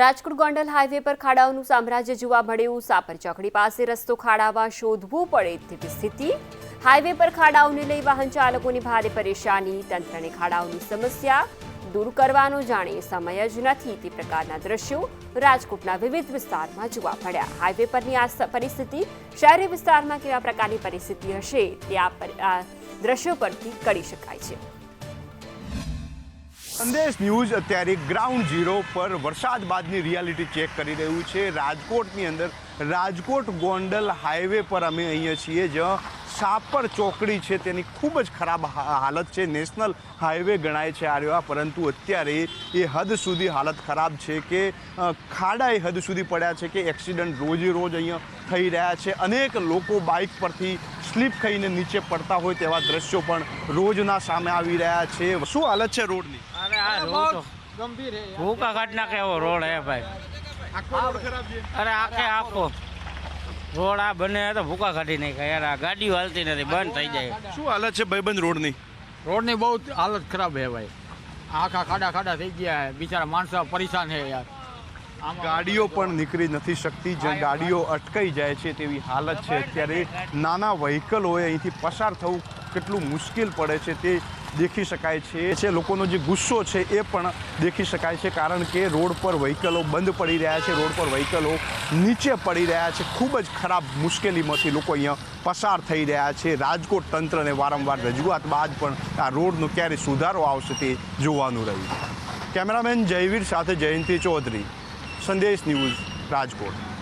Rajkot Gondal highway પર ખાડાઓનું સામ્રાજ્ય જોવા મળ્યું. સાપર ચોકડી પાસે રસ્તો ખાડાવા શોધવું પડે તેવી સ્થિતિ. હાઈવે પર ખાડાઓને લઈ વાહન ચાલકોની ભારે પરેશાની. તંત્રને ખાડાઓની સમસ્યા દૂર કરવાનો જાણે સમય જ નથી. તે પ્રકારના દ્રશ્યો રાજકોટના વિવિધ વિસ્તારમાં જોવા મળ્યા. હાઈવે પરની આ પરિસ્થિતિ શહેરી વિસ્તારમાં કેવા પ્રકારની પરિસ્થિતિ હશે તે આ દ્રશ્યો પરથી કરી શકાય છે. સંદેશ ન્યૂઝ અત્યારે ગ્રાઉન્ડ ઝીરો પર વરસાદ બાદની રિયાલિટી ચેક કરી રહ્યું છે. રાજકોટની અંદર રાજકોટ ગોંડલ હાઈવે પર અમે અહીંયા છીએ, જ્યાં સાપર ચોકડી છે. તેની ખૂબ જ ખરાબ હાલત છે. નેશનલ હાઈવે ગણાય છે આ રહ્યો પરંતુ અત્યારે એ હદ સુધી હાલત ખરાબ છે કે ખાડા એ હદ સુધી પડ્યા છે કે એક્સિડન્ટ રોજે રોજ અહીંયા થઈ રહ્યા છે. અનેક લોકો બાઇક પરથી સ્લીપ ખાઈને નીચે પડતા હોય તેવા દ્રશ્યો પણ રોજના સામે આવી રહ્યા છે. શું હાલત છે રોડની? આ રોડ ગંભીર હે ભૂકા કાઢ નાખે રોડ હે ભાઈ. આખો રોડ ખરાબ છે. અરે આખે આખો રોડ આ બને તો ભૂકા કાઢી નાખ્યા યાર. આ ગાડીઓ હાલતી નથી બંધ થઈ જાય. શું હાલત છે ભાઈબંધ રોડની? રોડની બહુ હાલત ખરાબ હે ભાઈ. આખા ખાડા ખાડા થઈ ગયા બિચારા માણસો પરેશાન હે યાર. આમાં ગાડીઓ પણ નીકળી નથી શકતી. જ્યાં ગાડીઓ અટકાઈ જાય છે તેવી હાલત છે. અત્યારે નાના વ્હીકલ હોય અહીંથી પસાર થવું કેટલું મુશ્કેલ પડે છે તે દેખી શકાય છે. છે લોકોનો જે ગુસ્સો છે એ પણ દેખી શકાય છે કારણ કે રોડ પર વ્હીકલો બંધ પડી રહ્યા છે. રોડ પર વ્હીકલો નીચે પડી રહ્યા છે. ખૂબ જ ખરાબ મુશ્કેલીમાંથી લોકો અહીંયા પસાર થઈ રહ્યા છે. રાજકોટ તંત્રને વારંવાર રજૂઆત બાદ પણ આ રોડનો ક્યારે સુધારો આવશે તે જોવાનું રહ્યું. કેમેરામેન જયવીર સાથે જયંતિ ચૌધરી, સંદેશ ન્યૂઝ રાજકોટ.